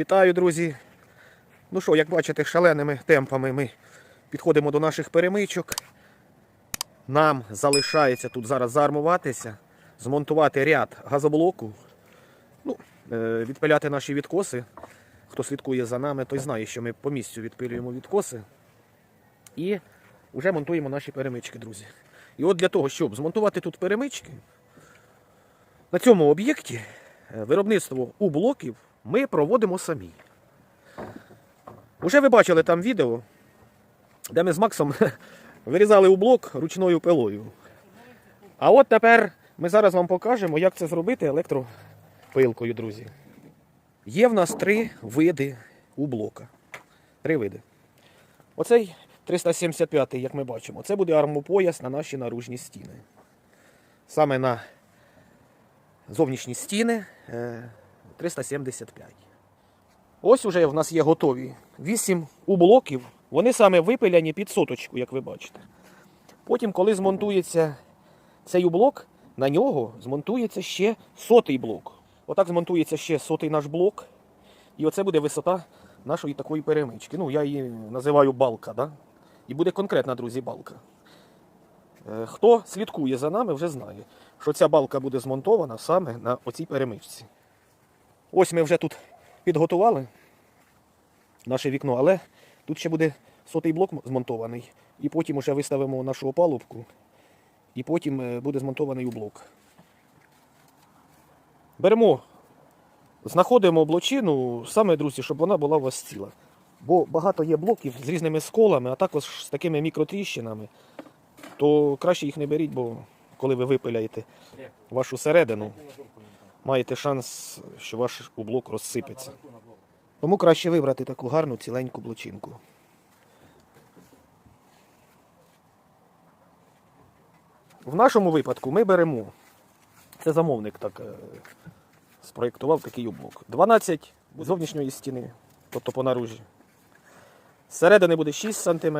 Вітаю, друзі! Ну що, як бачите, шаленими темпами ми підходимо до наших перемичок. Нам залишається тут зараз заармуватися, змонтувати ряд газоблоку, ну, е, відпиляти наші відкоси. Хто слідкує за нами, той знає, що ми по місцю відпилюємо відкоси. І вже монтуємо наші перемички, друзі. І от для того, щоб змонтувати тут перемички, на цьому об'єкті е, виробництво у блоків ми проводимо самі. Уже ви бачили там відео, де ми з Максом вирізали у блок ручною пилою. А от тепер ми зараз вам покажемо, як це зробити електропилкою, друзі. Є в нас три види у блока. Три види. Оцей 375, як ми бачимо, це буде армопояс на наші наружні стіни. Саме на зовнішні стіни е, 375. Ось уже в нас є готові 8 ублоків. Вони саме випиляні під соточку, як ви бачите. Потім, коли змонтується цей ублок, на нього змонтується ще сотий блок. Отак змонтується ще сотий наш блок. І оце буде висота нашої такої перемички. Ну, я її називаю балка. Да? І буде конкретна, друзі, балка. Е, Хто слідкує за нами, вже знає, що ця балка буде змонтована саме на оцій перемичці. Ось ми вже тут підготували наше вікно, але тут ще буде сотий блок змонтований. І потім вже виставимо нашу опалубку, і потім е, буде змонтований у блок. Беремо, знаходимо блочину, саме, друзі, щоб вона була у вас ціла. Бо багато є блоків з різними сколами, а також з такими мікротріщинами, то краще їх не беріть, бо коли ви випиляєте вашу середину, маєте шанс, що ваш ублок розсипеться. Тому краще вибрати таку гарну ціленьку блочинку. В нашому випадку ми беремо, це замовник так е, спроєктував такий облок. 12 зовнішньої стіни, тобто по наружі. Зсередини буде 6 см.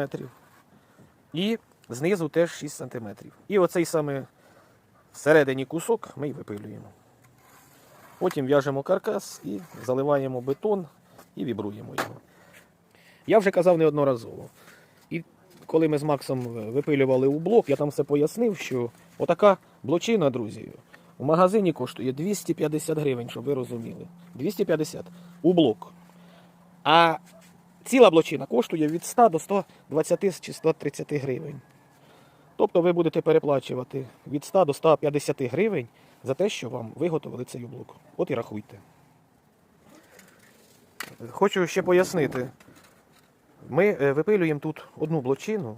І знизу теж 6 см. І оцей саме всередині кусок ми й випилюємо. Потім в'яжемо каркас і заливаємо бетон і вібруємо його. Я вже казав неодноразово. І коли ми з Максом випилювали у блок, я там все пояснив, що отака блочина, друзі, у магазині коштує 250 гривень, щоб ви розуміли. 250 у блок. А ціла блочина коштує від 100 до 120 чи 130 гривень. Тобто ви будете переплачувати від 100 до 150 гривень за те, що вам виготовили цей блок. От і рахуйте. Хочу ще пояснити. Ми е, випилюємо тут одну блочину,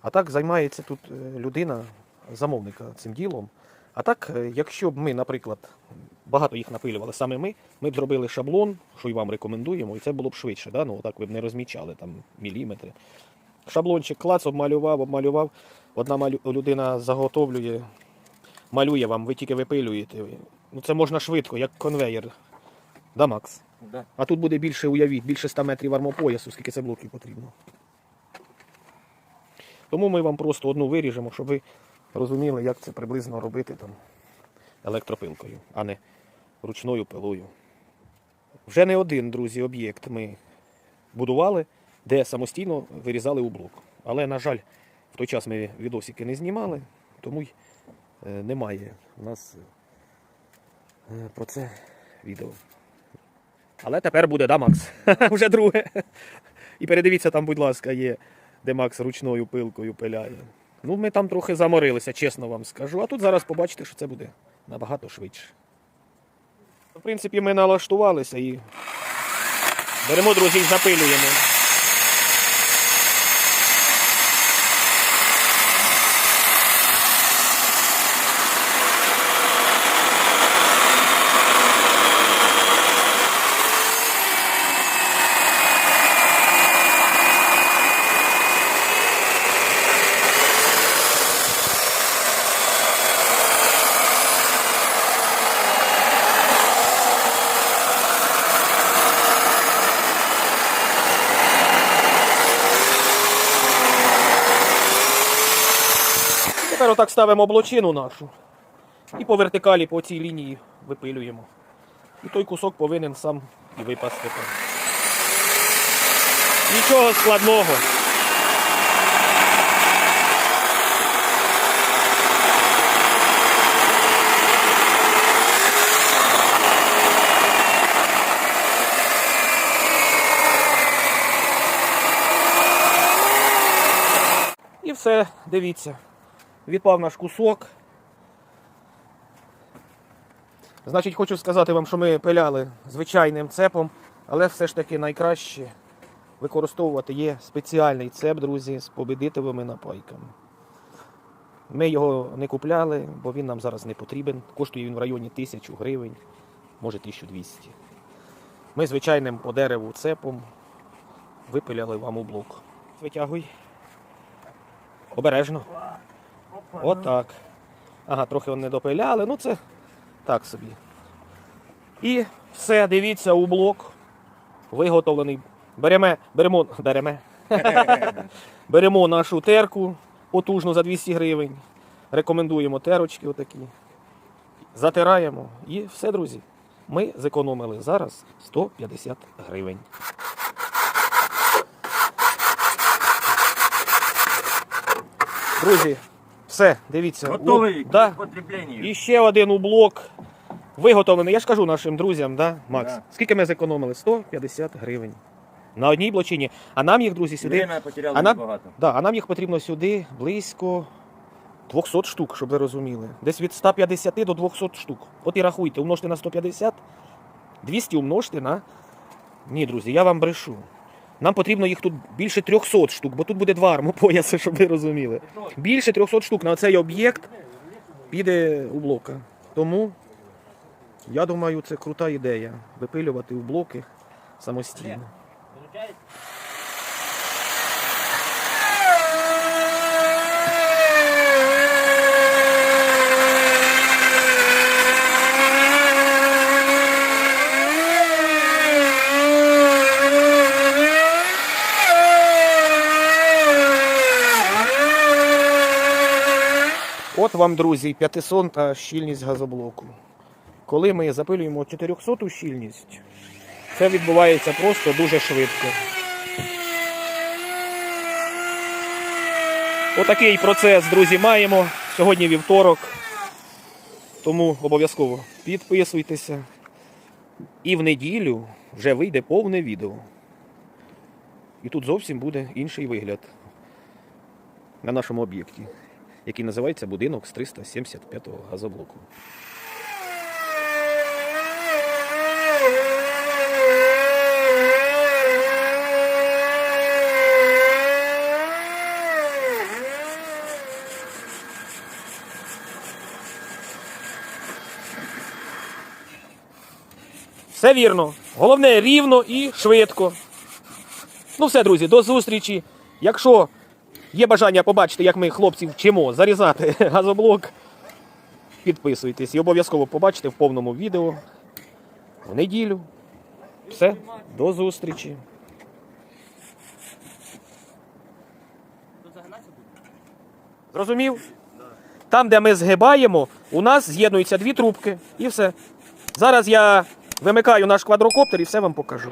а так займається тут е, людина, замовника цим ділом. А так, е, якщо б ми, наприклад, багато їх напилювали саме ми, ми б зробили шаблон, що й вам рекомендуємо, і це було б швидше. Да? Ну, так ви б не розмічали там міліметри. Шаблончик клац, обмалював, обмалював. Одна людина заготовлює, малює вам, ви тільки випилюєте. Ну, це можна швидко, як конвейер. Да, Макс? Да. А тут буде більше, уявіть, більше 100 метрів армопоясу, скільки це блоків потрібно. Тому ми вам просто одну виріжемо, щоб ви розуміли, як це приблизно робити там електропилкою, а не ручною пилою. Вже не один, друзі, об'єкт ми будували, де самостійно вирізали у блок. Але, на жаль, в той час ми відосики не знімали, тому й е, немає у нас е, про це відео. Але тепер буде, да, Макс? Вже друге. І передивіться, там, будь ласка, є, де Макс ручною пилкою пиляє. Ну, ми там трохи заморилися, чесно вам скажу. А тут зараз побачите, що це буде набагато швидше. В принципі, ми налаштувалися і беремо, друзі, запилюємо. Отак ставимо блочину нашу і по вертикалі по цій лінії випилюємо. І той кусок повинен сам і випасти. Нічого складного. І все, дивіться. Відпав наш кусок. Значить, хочу сказати вам, що ми пиляли звичайним цепом, але все ж таки найкраще використовувати є спеціальний цеп, друзі, з победитовими напайками. Ми його не купляли, бо він нам зараз не потрібен. Коштує він в районі 1000 гривень, може 1200. Ми звичайним по дереву цепом випиляли вам у блок. Витягуй. Обережно. Отак. Ага, трохи вони допиляли, ну це так собі. І все, дивіться, у блок виготовлений. Беремо, беремо, беремо. беремо нашу терку потужну за 200 гривень. Рекомендуємо терочки отакі. Затираємо. І все, друзі. Ми зекономили зараз 150 гривень. Друзі, все, дивіться. Готовий У- да. к потреблению. І ще один ублок виготовлений. Я ж кажу нашим друзям, да, Макс? Да. Скільки ми зекономили? 150 гривень. На одній блочині. А нам їх, друзі, сюди. А нам, багато. да, а нам їх потрібно сюди близько 200 штук, щоб ви розуміли. Десь від 150 до 200 штук. От і рахуйте, умножте на 150, 200 умножте на. Ні, друзі, я вам брешу. Нам потрібно їх тут більше 300 штук, бо тут буде два армопояси, щоб ви розуміли. Більше 300 штук на цей об'єкт піде у блока. Тому я думаю, це крута ідея випилювати у блоки самостійно. Вам, друзі, 500 та щільність газоблоку. Коли ми запилюємо 400 щільність, це відбувається просто дуже швидко. Отакий процес, друзі, маємо. Сьогодні вівторок. Тому обов'язково підписуйтеся. І в неділю вже вийде повне відео. І тут зовсім буде інший вигляд на нашому об'єкті який називається будинок з 375-го газоблоку. Все вірно. Головне рівно і швидко. Ну все, друзі, до зустрічі. Якщо Є бажання побачити, як ми хлопців вчимо зарізати газоблок. Підписуйтесь і обов'язково побачите в повному відео в неділю. Все, до зустрічі. Зрозумів? Там, де ми згибаємо, у нас з'єднуються дві трубки і все. Зараз я вимикаю наш квадрокоптер і все вам покажу.